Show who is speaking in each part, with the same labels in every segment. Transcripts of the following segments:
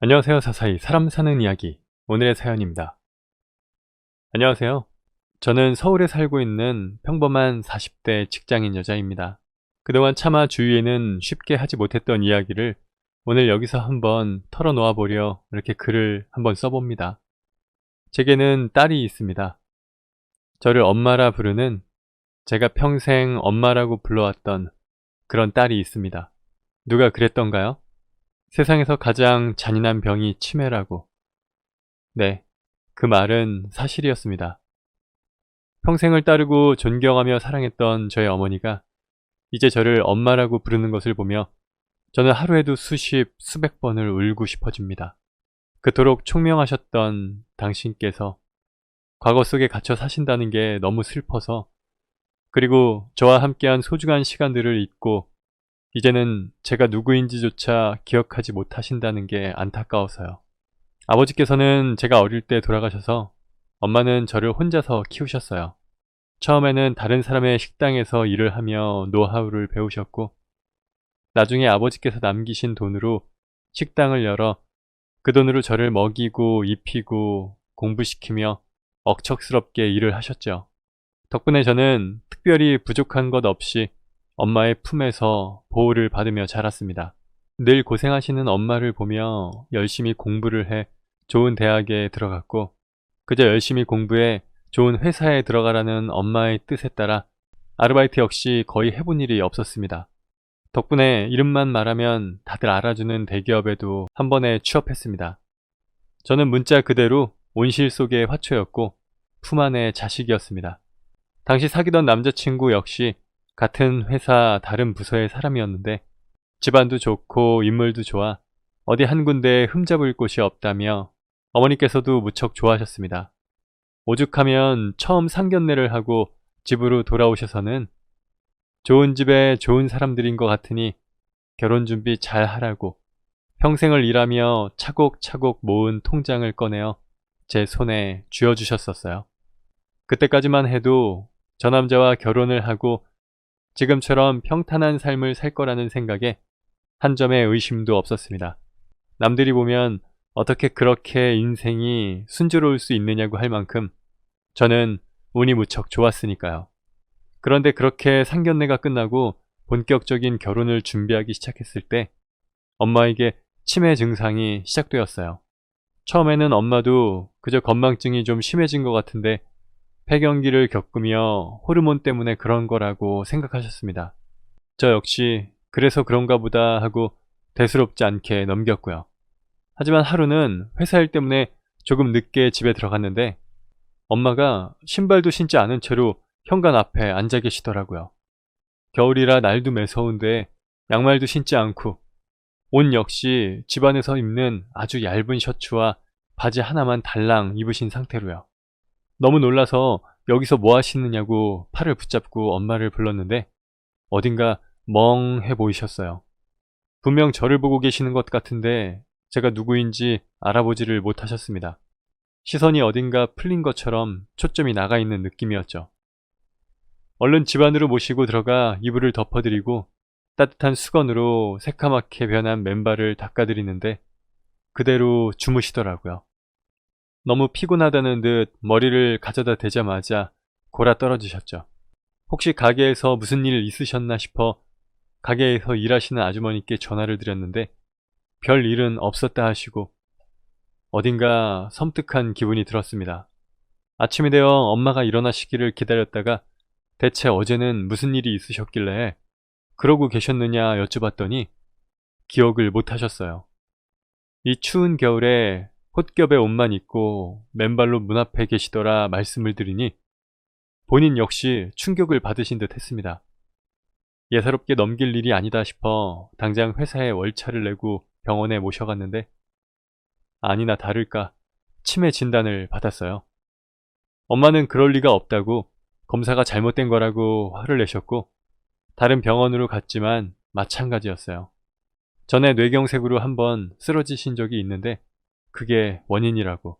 Speaker 1: 안녕하세요. 사사이 사람 사는 이야기 오늘의 사연입니다. 안녕하세요. 저는 서울에 살고 있는 평범한 40대 직장인 여자입니다. 그동안 차마 주위에는 쉽게 하지 못했던 이야기를 오늘 여기서 한번 털어놓아 보려 이렇게 글을 한번 써봅니다. 제게는 딸이 있습니다. 저를 엄마라 부르는 제가 평생 엄마라고 불러왔던 그런 딸이 있습니다. 누가 그랬던가요? 세상에서 가장 잔인한 병이 치매라고. 네, 그 말은 사실이었습니다. 평생을 따르고 존경하며 사랑했던 저의 어머니가 이제 저를 엄마라고 부르는 것을 보며 저는 하루에도 수십, 수백 번을 울고 싶어집니다. 그토록 총명하셨던 당신께서 과거 속에 갇혀 사신다는 게 너무 슬퍼서 그리고 저와 함께한 소중한 시간들을 잊고 이제는 제가 누구인지조차 기억하지 못하신다는 게 안타까워서요. 아버지께서는 제가 어릴 때 돌아가셔서 엄마는 저를 혼자서 키우셨어요. 처음에는 다른 사람의 식당에서 일을 하며 노하우를 배우셨고, 나중에 아버지께서 남기신 돈으로 식당을 열어 그 돈으로 저를 먹이고 입히고 공부시키며 억척스럽게 일을 하셨죠. 덕분에 저는 특별히 부족한 것 없이 엄마의 품에서 보호를 받으며 자랐습니다. 늘 고생하시는 엄마를 보며 열심히 공부를 해 좋은 대학에 들어갔고, 그저 열심히 공부해 좋은 회사에 들어가라는 엄마의 뜻에 따라 아르바이트 역시 거의 해본 일이 없었습니다. 덕분에 이름만 말하면 다들 알아주는 대기업에도 한 번에 취업했습니다. 저는 문자 그대로 온실 속의 화초였고 품 안의 자식이었습니다. 당시 사귀던 남자친구 역시 같은 회사 다른 부서의 사람이었는데 집안도 좋고 인물도 좋아 어디 한 군데에 흠잡을 곳이 없다며 어머니께서도 무척 좋아하셨습니다. 오죽하면 처음 상견례를 하고 집으로 돌아오셔서는 좋은 집에 좋은 사람들인 것 같으니 결혼 준비 잘 하라고 평생을 일하며 차곡차곡 모은 통장을 꺼내어 제 손에 쥐어주셨었어요. 그때까지만 해도 저 남자와 결혼을 하고 지금처럼 평탄한 삶을 살 거라는 생각에 한 점의 의심도 없었습니다. 남들이 보면 어떻게 그렇게 인생이 순조로울 수 있느냐고 할 만큼 저는 운이 무척 좋았으니까요. 그런데 그렇게 상견례가 끝나고 본격적인 결혼을 준비하기 시작했을 때 엄마에게 치매 증상이 시작되었어요. 처음에는 엄마도 그저 건망증이 좀 심해진 것 같은데 폐경기를 겪으며 호르몬 때문에 그런 거라고 생각하셨습니다. 저 역시 그래서 그런가 보다 하고 대수롭지 않게 넘겼고요. 하지만 하루는 회사 일 때문에 조금 늦게 집에 들어갔는데 엄마가 신발도 신지 않은 채로 현관 앞에 앉아 계시더라고요. 겨울이라 날도 매서운데 양말도 신지 않고 옷 역시 집안에서 입는 아주 얇은 셔츠와 바지 하나만 달랑 입으신 상태로요. 너무 놀라서 여기서 뭐 하시느냐고 팔을 붙잡고 엄마를 불렀는데 어딘가 멍해 보이셨어요. 분명 저를 보고 계시는 것 같은데 제가 누구인지 알아보지를 못하셨습니다. 시선이 어딘가 풀린 것처럼 초점이 나가 있는 느낌이었죠. 얼른 집 안으로 모시고 들어가 이불을 덮어드리고 따뜻한 수건으로 새카맣게 변한 맨발을 닦아드리는데 그대로 주무시더라고요. 너무 피곤하다는 듯 머리를 가져다 대자마자 골아 떨어지셨죠. 혹시 가게에서 무슨 일 있으셨나 싶어 가게에서 일하시는 아주머니께 전화를 드렸는데 별 일은 없었다 하시고 어딘가 섬뜩한 기분이 들었습니다. 아침이 되어 엄마가 일어나시기를 기다렸다가 대체 어제는 무슨 일이 있으셨길래 그러고 계셨느냐 여쭤봤더니 기억을 못 하셨어요. 이 추운 겨울에 헛겹의 옷만 입고 맨발로 문 앞에 계시더라 말씀을 드리니 본인 역시 충격을 받으신 듯 했습니다. 예사롭게 넘길 일이 아니다 싶어 당장 회사에 월차를 내고 병원에 모셔갔는데 아니나 다를까 치매 진단을 받았어요. 엄마는 그럴 리가 없다고 검사가 잘못된 거라고 화를 내셨고 다른 병원으로 갔지만 마찬가지였어요. 전에 뇌경색으로 한번 쓰러지신 적이 있는데 그게 원인이라고.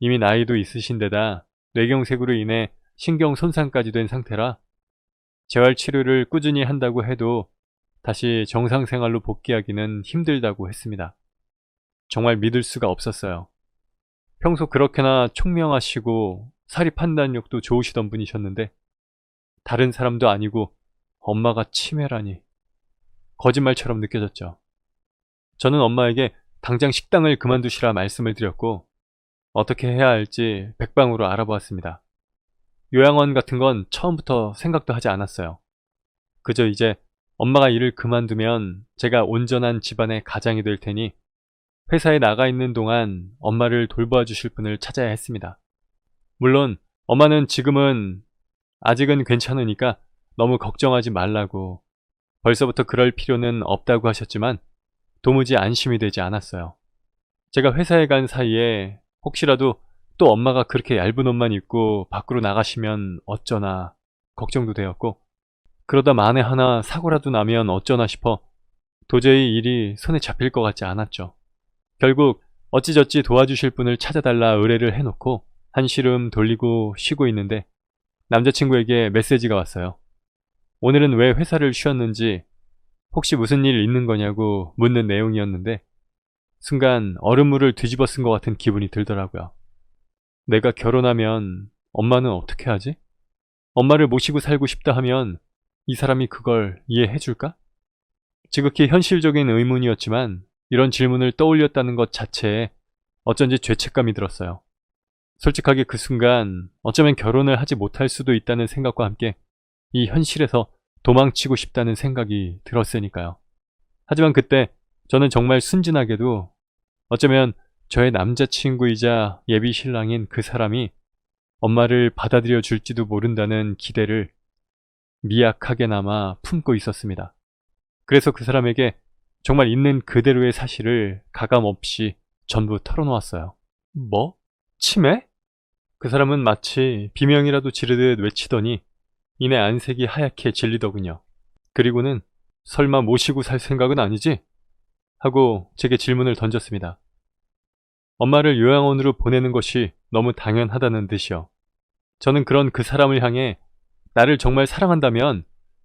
Speaker 1: 이미 나이도 있으신 데다 뇌경색으로 인해 신경 손상까지 된 상태라 재활 치료를 꾸준히 한다고 해도 다시 정상 생활로 복귀하기는 힘들다고 했습니다. 정말 믿을 수가 없었어요. 평소 그렇게나 총명하시고 사리 판단력도 좋으시던 분이셨는데 다른 사람도 아니고 엄마가 치매라니 거짓말처럼 느껴졌죠. 저는 엄마에게 당장 식당을 그만두시라 말씀을 드렸고 어떻게 해야 할지 백방으로 알아보았습니다. 요양원 같은 건 처음부터 생각도 하지 않았어요. 그저 이제 엄마가 일을 그만두면 제가 온전한 집안의 가장이 될 테니 회사에 나가 있는 동안 엄마를 돌봐 주실 분을 찾아야 했습니다. 물론 엄마는 지금은 아직은 괜찮으니까 너무 걱정하지 말라고 벌써부터 그럴 필요는 없다고 하셨지만 도무지 안심이 되지 않았어요. 제가 회사에 간 사이에 혹시라도 또 엄마가 그렇게 얇은 옷만 입고 밖으로 나가시면 어쩌나 걱정도 되었고 그러다 만에 하나 사고라도 나면 어쩌나 싶어 도저히 일이 손에 잡힐 것 같지 않았죠. 결국 어찌저찌 도와주실 분을 찾아달라 의뢰를 해놓고 한시름 돌리고 쉬고 있는데 남자친구에게 메시지가 왔어요. 오늘은 왜 회사를 쉬었는지 혹시 무슨 일 있는 거냐고 묻는 내용이었는데 순간 얼음물을 뒤집어 쓴 것 같은 기분이 들더라고요. 내가 결혼하면 엄마는 어떻게 하지? 엄마를 모시고 살고 싶다 하면 이 사람이 그걸 이해해 줄까? 지극히 현실적인 의문이었지만 이런 질문을 떠올렸다는 것 자체에 어쩐지 죄책감이 들었어요. 솔직하게 그 순간 어쩌면 결혼을 하지 못할 수도 있다는 생각과 함께 이 현실에서 도망치고 싶다는 생각이 들었으니까요. 하지만 그때 저는 정말 순진하게도 어쩌면 저의 남자친구이자 예비 신랑인 그 사람이 엄마를 받아들여 줄지도 모른다는 기대를 미약하게나마 품고 있었습니다. 그래서 그 사람에게 정말 있는 그대로의 사실을 가감 없이 전부 털어놓았어요. 뭐? 치매? 그 사람은 마치 비명이라도 지르듯 외치더니 이내 안색이 하얗게 질리더군요. 그리고는 설마 모시고 살 생각은 아니지? 하고 제게 질문을 던졌습니다. 엄마를 요양원으로 보내는 것이 너무 당연하다는 듯이요. 저는 그런 그 사람을 향해 나를 정말 사랑한다면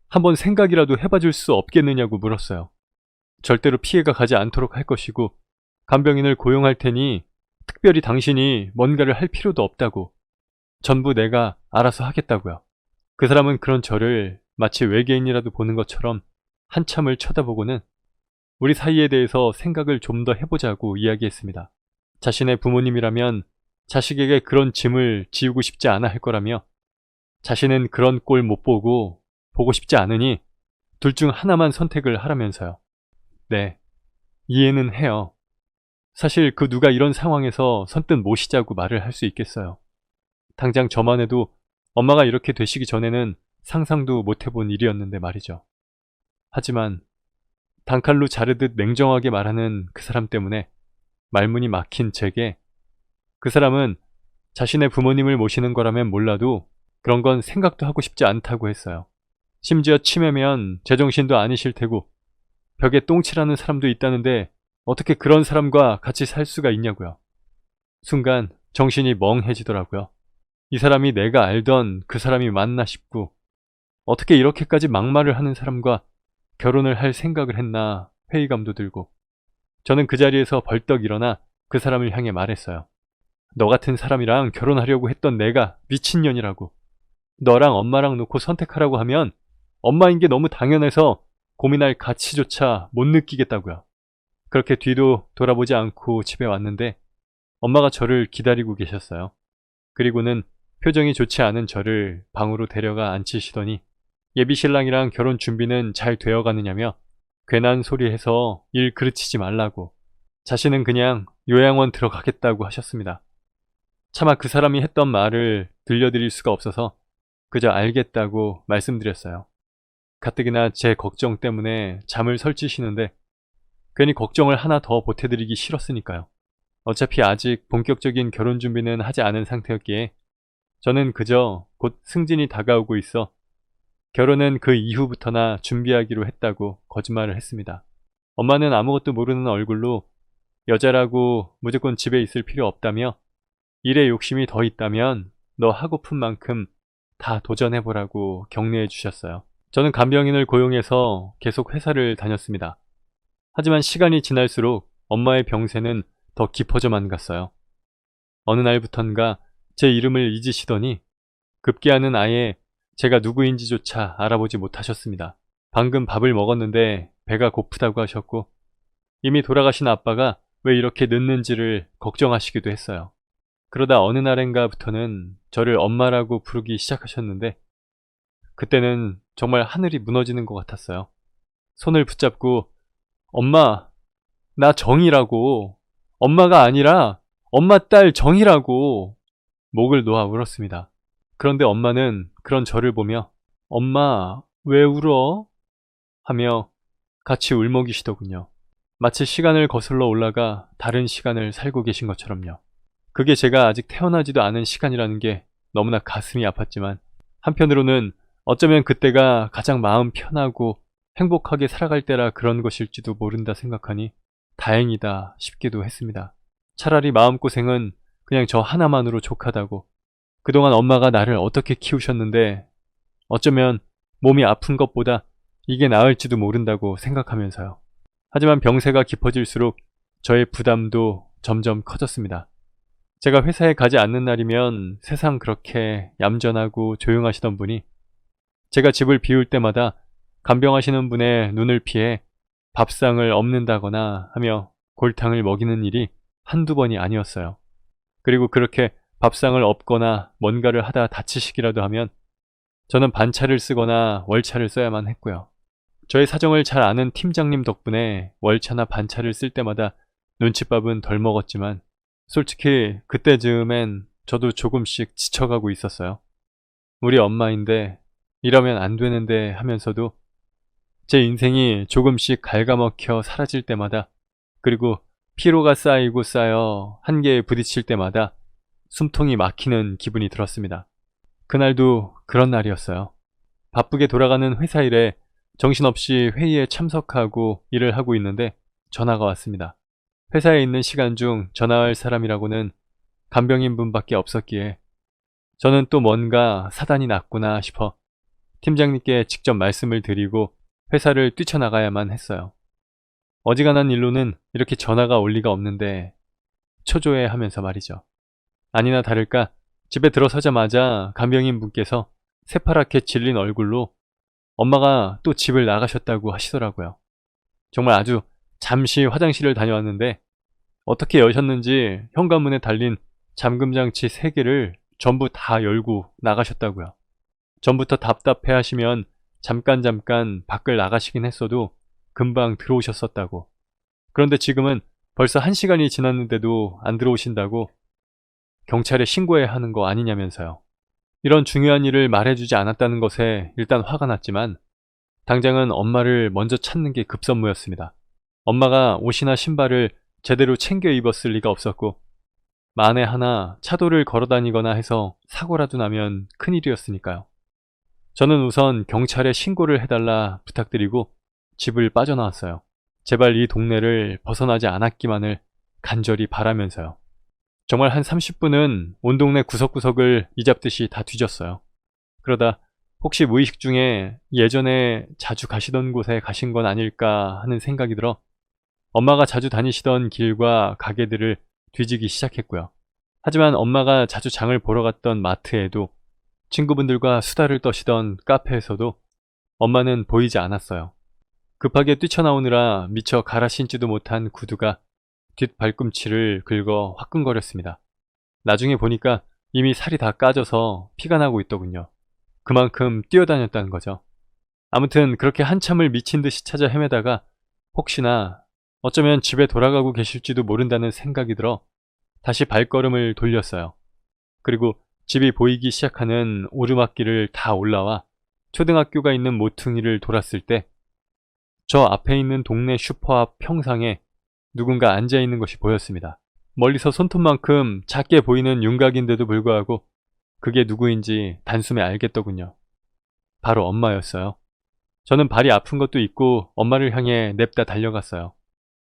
Speaker 1: 한번 생각이라도 해봐줄 수 없겠느냐고 물었어요. 절대로 피해가 가지 않도록 할 것이고 간병인을 고용할 테니 특별히 당신이 뭔가를 할 필요도 없다고 전부 내가 알아서 하겠다고요. 그 사람은 그런 저를 마치 외계인이라도 보는 것처럼 한참을 쳐다보고는 우리 사이에 대해서 생각을 좀 더 해보자고 이야기했습니다. 자신의 부모님이라면 자식에게 그런 짐을 지우고 싶지 않아 할 거라며 자신은 그런 꼴 못 보고 보고 싶지 않으니 둘 중 하나만 선택을 하라면서요. 네, 이해는 해요. 사실 그 누가 이런 상황에서 선뜻 모시자고 말을 할 수 있겠어요. 당장 저만 해도 엄마가 이렇게 되시기 전에는 상상도 못 해본 일이었는데 말이죠. 하지만 단칼로 자르듯 냉정하게 말하는 그 사람 때문에 말문이 막힌 제게 그 사람은 자신의 부모님을 모시는 거라면 몰라도 그런 건 생각도 하고 싶지 않다고 했어요. 심지어 치매면 제정신도 아니실 테고 벽에 똥칠하는 사람도 있다는데 어떻게 그런 사람과 같이 살 수가 있냐고요. 순간 정신이 멍해지더라고요. 이 사람이 내가 알던 그 사람이 맞나 싶고 어떻게 이렇게까지 막말을 하는 사람과 결혼을 할 생각을 했나 회의감도 들고 저는 그 자리에서 벌떡 일어나 그 사람을 향해 말했어요. 너 같은 사람이랑 결혼하려고 했던 내가 미친년이라고. 너랑 엄마랑 놓고 선택하라고 하면 엄마인 게 너무 당연해서 고민할 가치조차 못 느끼겠다고요. 그렇게 뒤도 돌아보지 않고 집에 왔는데 엄마가 저를 기다리고 계셨어요. 그리고는 표정이 좋지 않은 저를 방으로 데려가 앉히시더니 예비 신랑이랑 결혼 준비는 잘 되어 가느냐며 괜한 소리 해서 일 그르치지 말라고 자신은 그냥 요양원 들어가겠다고 하셨습니다. 차마 그 사람이 했던 말을 들려드릴 수가 없어서 그저 알겠다고 말씀드렸어요. 가뜩이나 제 걱정 때문에 잠을 설치시는데 괜히 걱정을 하나 더 보태드리기 싫었으니까요. 어차피 아직 본격적인 결혼 준비는 하지 않은 상태였기에 저는 그저 곧 승진이 다가오고 있어 결혼은 그 이후부터나 준비하기로 했다고 거짓말을 했습니다. 엄마는 아무것도 모르는 얼굴로 여자라고 무조건 집에 있을 필요 없다며 일에 욕심이 더 있다면 너 하고픈 만큼 다 도전해보라고 격려해 주셨어요. 저는 간병인을 고용해서 계속 회사를 다녔습니다. 하지만 시간이 지날수록 엄마의 병세는 더 깊어져만 갔어요. 어느 날부턴가 제 이름을 잊으시더니 급기야는 아예 제가 누구인지조차 알아보지 못하셨습니다. 방금 밥을 먹었는데 배가 고프다고 하셨고 이미 돌아가신 아빠가 왜 이렇게 늦는지를 걱정하시기도 했어요. 그러다 어느 날엔가부터는 저를 엄마라고 부르기 시작하셨는데 그때는 정말 하늘이 무너지는 것 같았어요. 손을 붙잡고 엄마, 나 정이라고. 엄마가 아니라 엄마 딸 정이라고 목을 놓아 울었습니다. 그런데 엄마는 그런 저를 보며 엄마, 왜 울어? 하며 같이 울먹이시더군요. 마치 시간을 거슬러 올라가 다른 시간을 살고 계신 것처럼요. 그게 제가 아직 태어나지도 않은 시간이라는 게 너무나 가슴이 아팠지만 한편으로는 어쩌면 그때가 가장 마음 편하고 행복하게 살아갈 때라 그런 것일지도 모른다 생각하니 다행이다 싶기도 했습니다. 차라리 마음고생은 그냥 저 하나만으로 족하다고 그동안 엄마가 나를 어떻게 키우셨는데 어쩌면 몸이 아픈 것보다 이게 나을지도 모른다고 생각하면서요. 하지만 병세가 깊어질수록 저의 부담도 점점 커졌습니다. 제가 회사에 가지 않는 날이면 세상 그렇게 얌전하고 조용하시던 분이 제가 집을 비울 때마다 간병하시는 분의 눈을 피해 밥상을 엎는다거나 하며 골탕을 먹이는 일이 한두 번이 아니었어요. 그리고 그렇게 밥상을 엎거나 뭔가를 하다 다치시기라도 하면 저는 반차를 쓰거나 월차를 써야만 했고요. 저의 사정을 잘 아는 팀장님 덕분에 월차나 반차를 쓸 때마다 눈칫밥은 덜 먹었지만 솔직히 그때쯤엔 저도 조금씩 지쳐가고 있었어요. 우리 엄마인데 이러면 안 되는데 하면서도 제 인생이 조금씩 갉아먹혀 사라질 때마다 그리고 피로가 쌓이고 쌓여 한계에 부딪힐 때마다 숨통이 막히는 기분이 들었습니다. 그날도 그런 날이었어요. 바쁘게 돌아가는 회사 일에 정신없이 회의에 참석하고 일을 하고 있는데 전화가 왔습니다. 회사에 있는 시간 중 전화할 사람이라고는 간병인 분밖에 없었기에 저는 또 뭔가 사단이 났구나 싶어 팀장님께 직접 말씀을 드리고 회사를 뛰쳐나가야만 했어요. 어지간한 일로는 이렇게 전화가 올 리가 없는데 초조해 하면서 말이죠. 아니나 다를까 집에 들어서자마자 간병인 분께서 새파랗게 질린 얼굴로 엄마가 또 집을 나가셨다고 하시더라고요. 정말 아주 잠시 화장실을 다녀왔는데 어떻게 여셨는지 현관문에 달린 잠금장치 3개를 전부 다 열고 나가셨다고요. 전부터 답답해 하시면 잠깐 잠깐 밖을 나가시긴 했어도 금방 들어오셨었다고. 그런데 지금은 벌써 한 시간이 지났는데도 안 들어오신다고 경찰에 신고해야 하는 거 아니냐면서요. 이런 중요한 일을 말해주지 않았다는 것에 일단 화가 났지만 당장은 엄마를 먼저 찾는 게 급선무였습니다. 엄마가 옷이나 신발을 제대로 챙겨 입었을 리가 없었고 만에 하나 차도를 걸어 다니거나 해서 사고라도 나면 큰일이었으니까요. 저는 우선 경찰에 신고를 해달라 부탁드리고 집을 빠져나왔어요. 제발 이 동네를 벗어나지 않았기만을 간절히 바라면서요. 정말 한 30분은 온 동네 구석구석을 이잡듯이 다 뒤졌어요. 그러다 혹시 무의식 중에 예전에 자주 가시던 곳에 가신 건 아닐까 하는 생각이 들어 엄마가 자주 다니시던 길과 가게들을 뒤지기 시작했고요. 하지만 엄마가 자주 장을 보러 갔던 마트에도 친구분들과 수다를 떠시던 카페에서도 엄마는 보이지 않았어요. 급하게 뛰쳐나오느라 미처 갈아 신지도 못한 구두가 뒷 발꿈치를 긁어 화끈거렸습니다. 나중에 보니까 이미 살이 다 까져서 피가 나고 있더군요. 그만큼 뛰어다녔다는 거죠. 아무튼 그렇게 한참을 미친 듯이 찾아 헤매다가 혹시나 어쩌면 집에 돌아가고 계실지도 모른다는 생각이 들어 다시 발걸음을 돌렸어요. 그리고 집이 보이기 시작하는 오르막길을 다 올라와 초등학교가 있는 모퉁이를 돌았을 때 저 앞에 있는 동네 슈퍼 앞 평상에 누군가 앉아 있는 것이 보였습니다. 멀리서 손톱만큼 작게 보이는 윤곽인데도 불구하고 그게 누구인지 단숨에 알겠더군요. 바로 엄마였어요. 저는 발이 아픈 것도 있고 엄마를 향해 냅다 달려갔어요.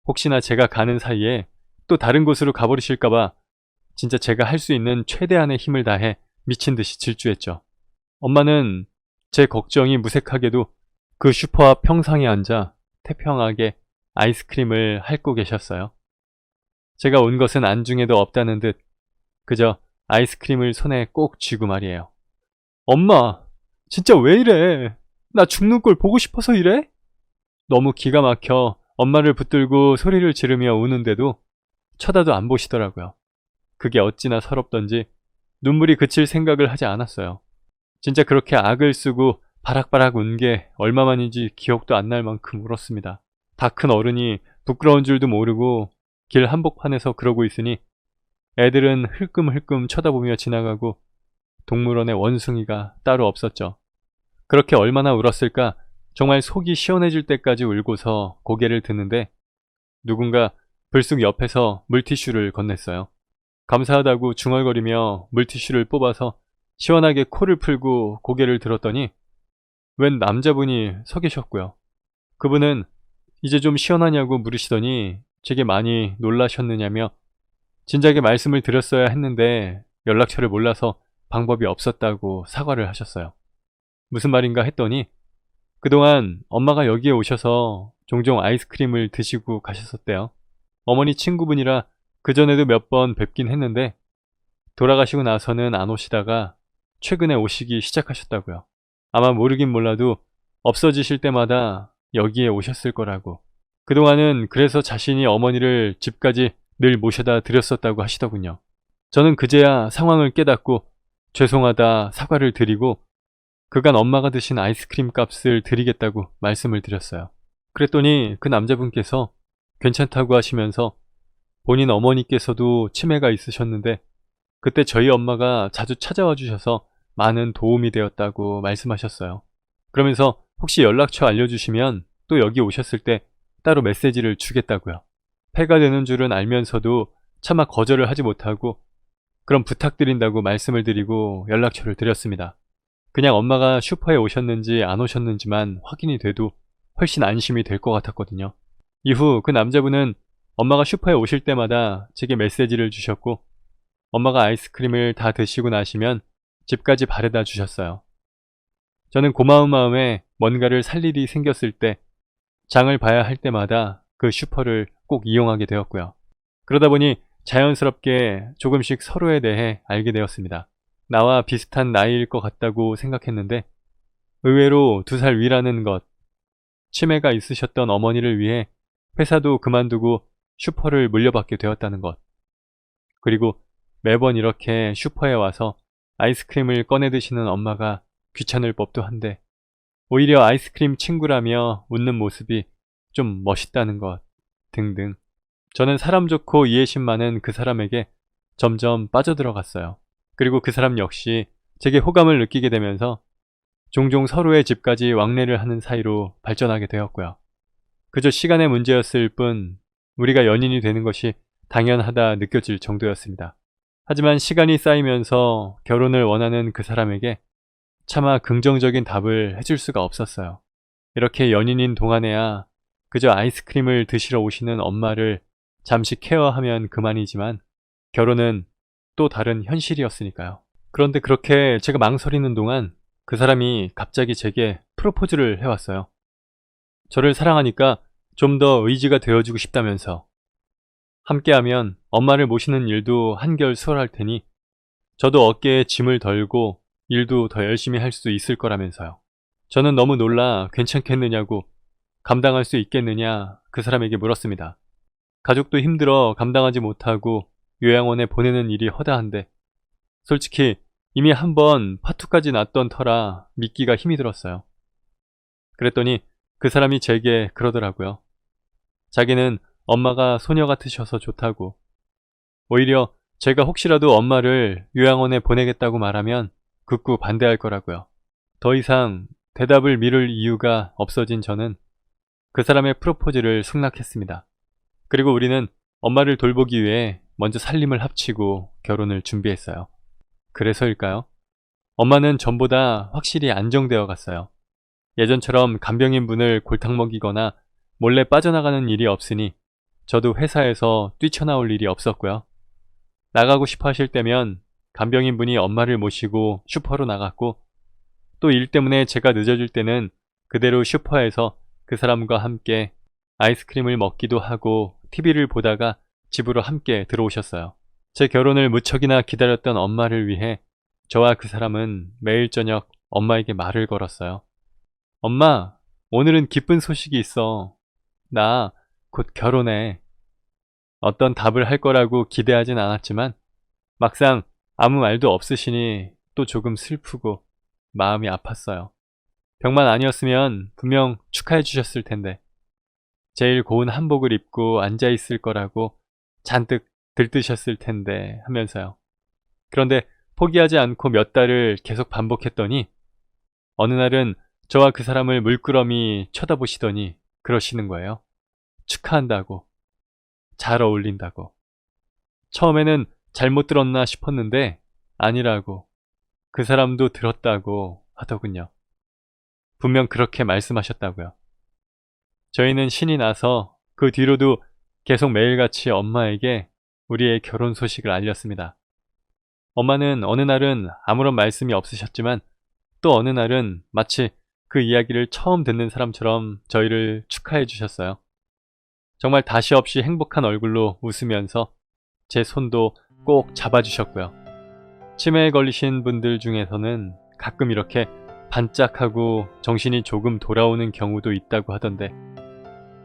Speaker 1: 혹시나 제가 가는 사이에 또 다른 곳으로 가버리실까봐 진짜 제가 할 수 있는 최대한의 힘을 다해 미친 듯이 질주했죠. 엄마는 제 걱정이 무색하게도 그 슈퍼 앞 평상에 앉아 태평하게 아이스크림을 핥고 계셨어요. 제가 온 것은 안중에도 없다는 듯 그저 아이스크림을 손에 꼭 쥐고 말이에요. 엄마, 진짜 왜 이래? 나 죽는 꼴 보고 싶어서 이래? 너무 기가 막혀 엄마를 붙들고 소리를 지르며 우는데도 쳐다도 안 보시더라고요. 그게 어찌나 서럽던지 눈물이 그칠 생각을 하지 않았어요. 진짜 그렇게 악을 쓰고 바락바락 운 게 얼마만인지 기억도 안 날 만큼 울었습니다. 다 큰 어른이 부끄러운 줄도 모르고 길 한복판에서 그러고 있으니 애들은 흘끔흘끔 쳐다보며 지나가고 동물원의 원숭이가 따로 없었죠. 그렇게 얼마나 울었을까 정말 속이 시원해질 때까지 울고서 고개를 드는데 누군가 불쑥 옆에서 물티슈를 건넸어요. 감사하다고 중얼거리며 물티슈를 뽑아서 시원하게 코를 풀고 고개를 들었더니 웬 남자분이 서 계셨고요. 그분은 이제 좀 시원하냐고 물으시더니 제게 많이 놀라셨느냐며 진작에 말씀을 드렸어야 했는데 연락처를 몰라서 방법이 없었다고 사과를 하셨어요. 무슨 말인가 했더니 그동안 엄마가 여기에 오셔서 종종 아이스크림을 드시고 가셨었대요. 어머니 친구분이라 그전에도 몇 번 뵙긴 했는데 돌아가시고 나서는 안 오시다가 최근에 오시기 시작하셨다고요. 아마 모르긴 몰라도 없어지실 때마다 여기에 오셨을 거라고. 그동안은 그래서 자신이 어머니를 집까지 늘 모셔다 드렸었다고 하시더군요. 저는 그제야 상황을 깨닫고 죄송하다 사과를 드리고 그간 엄마가 드신 아이스크림 값을 드리겠다고 말씀을 드렸어요. 그랬더니 그 남자분께서 괜찮다고 하시면서 본인 어머니께서도 치매가 있으셨는데 그때 저희 엄마가 자주 찾아와 주셔서 많은 도움이 되었다고 말씀하셨어요. 그러면서 혹시 연락처 알려주시면 또 여기 오셨을 때 따로 메시지를 주겠다고요. 폐가 되는 줄은 알면서도 차마 거절을 하지 못하고 그럼 부탁드린다고 말씀을 드리고 연락처를 드렸습니다. 그냥 엄마가 슈퍼에 오셨는지 안 오셨는지만 확인이 돼도 훨씬 안심이 될 것 같았거든요. 이후 그 남자분은 엄마가 슈퍼에 오실 때마다 제게 메시지를 주셨고 엄마가 아이스크림을 다 드시고 나시면 집까지 바래다 주셨어요. 저는 고마운 마음에 뭔가를 살 일이 생겼을 때 장을 봐야 할 때마다 그 슈퍼를 꼭 이용하게 되었고요. 그러다 보니 자연스럽게 조금씩 서로에 대해 알게 되었습니다. 나와 비슷한 나이일 것 같다고 생각했는데 의외로 두 살 위라는 것, 치매가 있으셨던 어머니를 위해 회사도 그만두고 슈퍼를 물려받게 되었다는 것, 그리고 매번 이렇게 슈퍼에 와서 아이스크림을 꺼내 드시는 엄마가 귀찮을 법도 한데 오히려 아이스크림 친구라며 웃는 모습이 좀 멋있다는 것 등등 저는 사람 좋고 이해심 많은 그 사람에게 점점 빠져들어갔어요. 그리고 그 사람 역시 제게 호감을 느끼게 되면서 종종 서로의 집까지 왕래를 하는 사이로 발전하게 되었고요. 그저 시간의 문제였을 뿐 우리가 연인이 되는 것이 당연하다 느껴질 정도였습니다. 하지만 시간이 쌓이면서 결혼을 원하는 그 사람에게 차마 긍정적인 답을 해줄 수가 없었어요. 이렇게 연인인 동안에야 그저 아이스크림을 드시러 오시는 엄마를 잠시 케어하면 그만이지만 결혼은 또 다른 현실이었으니까요. 그런데 그렇게 제가 망설이는 동안 그 사람이 갑자기 제게 프로포즈를 해왔어요. 저를 사랑하니까 좀 더 의지가 되어주고 싶다면서 함께하면 엄마를 모시는 일도 한결 수월할 테니 저도 어깨에 짐을 덜고 일도 더 열심히 할 수 있을 거라면서요. 저는 너무 놀라 괜찮겠느냐고 감당할 수 있겠느냐 그 사람에게 물었습니다. 가족도 힘들어 감당하지 못하고 요양원에 보내는 일이 허다한데 솔직히 이미 한 번 파투까지 났던 터라 믿기가 힘이 들었어요. 그랬더니 그 사람이 제게 그러더라고요. 자기는 엄마가 소녀 같으셔서 좋다고. 오히려 제가 혹시라도 엄마를 요양원에 보내겠다고 말하면 극구 반대할 거라고요. 더 이상 대답을 미룰 이유가 없어진 저는 그 사람의 프로포즈를 승낙했습니다. 그리고 우리는 엄마를 돌보기 위해 먼저 살림을 합치고 결혼을 준비했어요. 그래서일까요? 엄마는 전보다 확실히 안정되어 갔어요. 예전처럼 간병인 분을 골탕 먹이거나 몰래 빠져나가는 일이 없으니 저도 회사에서 뛰쳐나올 일이 없었고요. 나가고 싶어 하실 때면 간병인 분이 엄마를 모시고 슈퍼로 나갔고 또 일 때문에 제가 늦어질 때는 그대로 슈퍼에서 그 사람과 함께 아이스크림을 먹기도 하고 TV를 보다가 집으로 함께 들어오셨어요. 제 결혼을 무척이나 기다렸던 엄마를 위해 저와 그 사람은 매일 저녁 엄마에게 말을 걸었어요. 엄마, 오늘은 기쁜 소식이 있어. 나 곧 결혼해. 어떤 답을 할 거라고 기대하진 않았지만 막상 아무 말도 없으시니 또 조금 슬프고 마음이 아팠어요. 병만 아니었으면 분명 축하해 주셨을 텐데 제일 고운 한복을 입고 앉아 있을 거라고 잔뜩 들뜨셨을 텐데 하면서요. 그런데 포기하지 않고 몇 달을 계속 반복했더니 어느 날은 저와 그 사람을 물끄러미 쳐다보시더니 그러시는 거예요. 축하한다고. 잘 어울린다고. 처음에는 잘못 들었나 싶었는데 아니라고. 그 사람도 들었다고 하더군요. 분명 그렇게 말씀하셨다고요. 저희는 신이 나서 그 뒤로도 계속 매일같이 엄마에게 우리의 결혼 소식을 알렸습니다. 엄마는 어느 날은 아무런 말씀이 없으셨지만 또 어느 날은 마치 그 이야기를 처음 듣는 사람처럼 저희를 축하해 주셨어요. 정말 다시 없이 행복한 얼굴로 웃으면서 제 손도 꼭 잡아주셨고요. 치매에 걸리신 분들 중에서는 가끔 이렇게 반짝하고 정신이 조금 돌아오는 경우도 있다고 하던데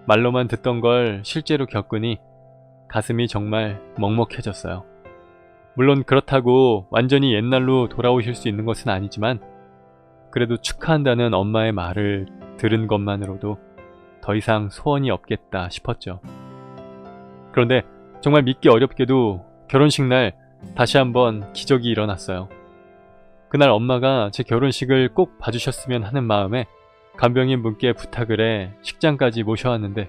Speaker 1: 말로만 듣던 걸 실제로 겪으니 가슴이 정말 먹먹해졌어요. 물론 그렇다고 완전히 옛날로 돌아오실 수 있는 것은 아니지만 그래도 축하한다는 엄마의 말을 들은 것만으로도 더 이상 소원이 없겠다 싶었죠. 그런데 정말 믿기 어렵게도 결혼식 날 다시 한번 기적이 일어났어요. 그날 엄마가 제 결혼식을 꼭 봐주셨으면 하는 마음에 간병인 분께 부탁을 해 식장까지 모셔왔는데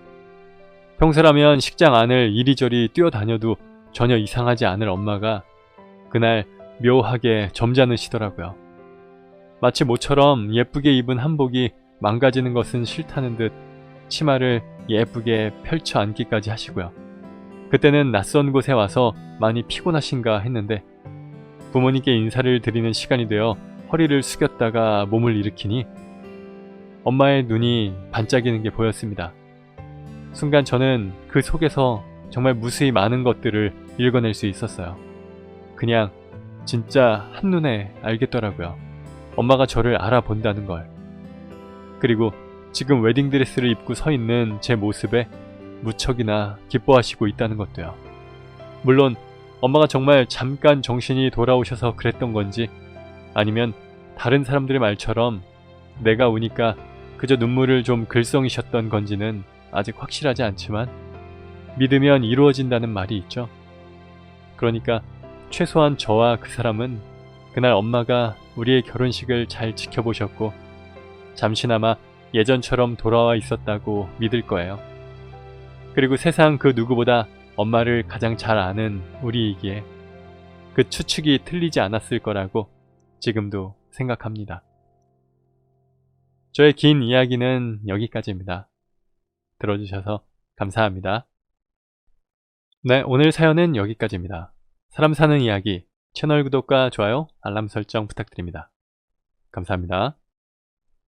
Speaker 1: 평소라면 식장 안을 이리저리 뛰어다녀도 전혀 이상하지 않을 엄마가 그날 묘하게 점잖으시더라고요. 마치 모처럼 예쁘게 입은 한복이 망가지는 것은 싫다는 듯 치마를 예쁘게 펼쳐 앉기까지 하시고요. 그때는 낯선 곳에 와서 많이 피곤하신가 했는데 부모님께 인사를 드리는 시간이 되어 허리를 숙였다가 몸을 일으키니 엄마의 눈이 반짝이는 게 보였습니다. 순간 저는 그 속에서 정말 무수히 많은 것들을 읽어낼 수 있었어요. 그냥 진짜 한눈에 알겠더라고요. 엄마가 저를 알아본다는 걸. 그리고 지금 웨딩드레스를 입고 서 있는 제 모습에 무척이나 기뻐하시고 있다는 것도요. 물론 엄마가 정말 잠깐 정신이 돌아오셔서 그랬던 건지 아니면 다른 사람들의 말처럼 내가 우니까 그저 눈물을 좀 글썽이셨던 건지는 아직 확실하지 않지만 믿으면 이루어진다는 말이 있죠. 그러니까 최소한 저와 그 사람은 그날 엄마가 우리의 결혼식을 잘 지켜보셨고 잠시나마 예전처럼 돌아와 있었다고 믿을 거예요. 그리고 세상 그 누구보다 엄마를 가장 잘 아는 우리이기에 그 추측이 틀리지 않았을 거라고 지금도 생각합니다. 저의 긴 이야기는 여기까지입니다. 들어주셔서 감사합니다. 네, 오늘 사연은 여기까지입니다. 사람 사는 이야기 채널 구독과 좋아요, 알람 설정 부탁드립니다. 감사합니다.